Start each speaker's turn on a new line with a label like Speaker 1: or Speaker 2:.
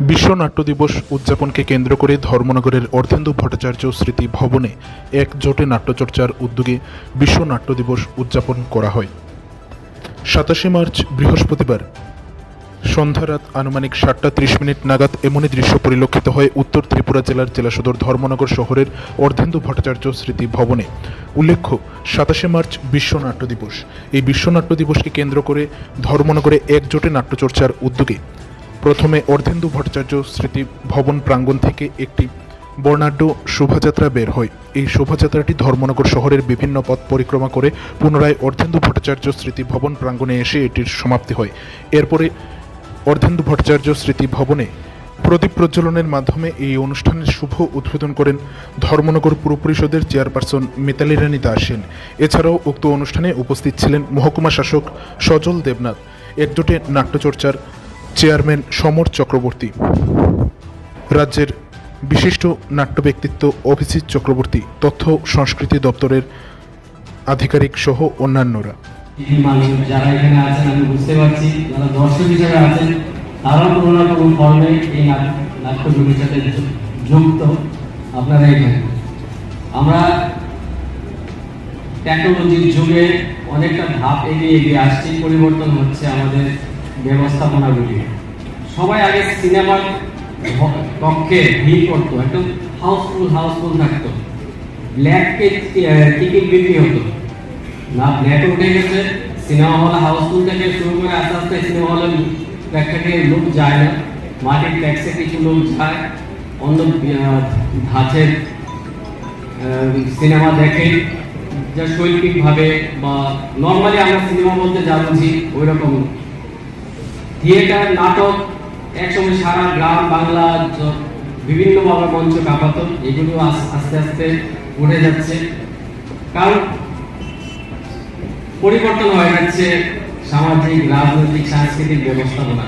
Speaker 1: বিশ্ব নাট্য দিবস উদযাপনকে কেন্দ্র করে ধর্মনগরের অর্ধেন্দু ভট্টাচার্য স্মৃতি ভবনে এক জোটে নাট্যচর্চার উদ্যোগে বিশ্ব নাট্য দিবস উদযাপন করা হয়। সাতাশে মার্চ, বৃহস্পতিবার। সন্ধ্যা রাত আনুমানিক সাতটা ত্রিশ মিনিট নাগাদ এমনই দৃশ্য পরিলক্ষিত হয় উত্তর ত্রিপুরা জেলার জেলা সদর ধর্মনগর শহরের অর্ধেন্দু ভট্টাচার্য স্মৃতি ভবনে। উল্লেখ্য, সাতাশে মার্চ বিশ্ব নাট্য দিবস। এই বিশ্ব নাট্য দিবসকে কেন্দ্র করে ধর্মনগরে একজোটে নাট্যচর্চার উদ্যোগে প্রথমে অর্ধেন্দু ভট্টাচার্য স্মৃতি ভবন প্রাঙ্গণ থেকে একটি বর্ণাঢ্য শোভাযাত্রা বের হয়। এই শোভাযাত্রাটি ধর্মনগর শহরের বিভিন্ন পথ পরিক্রমা করে পুনরায় অর্ধেন্দু ভট্টাচার্য স্মৃতি ভবন প্রাঙ্গণে এসে এটির সমাপ্তি হয়। এরপরে অর্ধেন্দু ভট্টাচার্য স্মৃতি ভবনে প্রদীপ প্রজ্বলনের মাধ্যমে এই অনুষ্ঠানের শুভ উদ্বোধন করেন ধর্মনগর পুর পরিষদের চেয়ারপারসন মিতালি রানী দাসেন এছাড়াও উক্ত অনুষ্ঠানে উপস্থিত ছিলেন মহকুমা শাসক সজল দেবনাথ। একজোটে নাট্যচর্চার চেয়ারম্যান সমর চক্রবর্তী। রাজ্যের বিশিষ্ট নাট্য ব্যক্তিত্ব অভিজিৎ চক্রবর্তী, তথ্য সংস্কৃতি দপ্তরের আধিকারিক সহ অন্যান্যরা।
Speaker 2: আমরা টেকনোলজির যুগে অনেকটা ধাপ এগিয়ে এগিয়ে আসছি, পরিবর্তন হচ্ছে আমাদের ব্যবস্থাপনাগুলি সবাই আগে সিনেমার কক্ষে ভিড় করতো, একদম হাউসফুল হাউসফুল থাকতো। ব্ল্যাক টিকিট বিক্রি হতো। না, ব্ল্যাক উঠে গেছে, সিনেমা হল হাউসফুল থেকে শুরু করে আস্তে আস্তে সিনেমা হলের প্রেক্ষাগৃহে লোক যায় না। মাটির ট্যাক্সে কিছু লোক যায়। অন্য ধাঁচের সিনেমা দেখে, যা শৈল্পিকভাবে বা নর্মালি আমরা সিনেমা বলতে যা বুঝি ওই রকম থিয়েটার, নাটক একসময় সারা গ্রাম, বাংলা বিভিন্ন বাবার মঞ্চ কাঁপাতো এগুলো আস্তে আস্তে উঠে যাচ্ছে। কারণ পরিবর্তন হয়ে যাচ্ছে সামাজিক, রাজনৈতিক, সাংস্কৃতিক ব্যবস্থাপনা।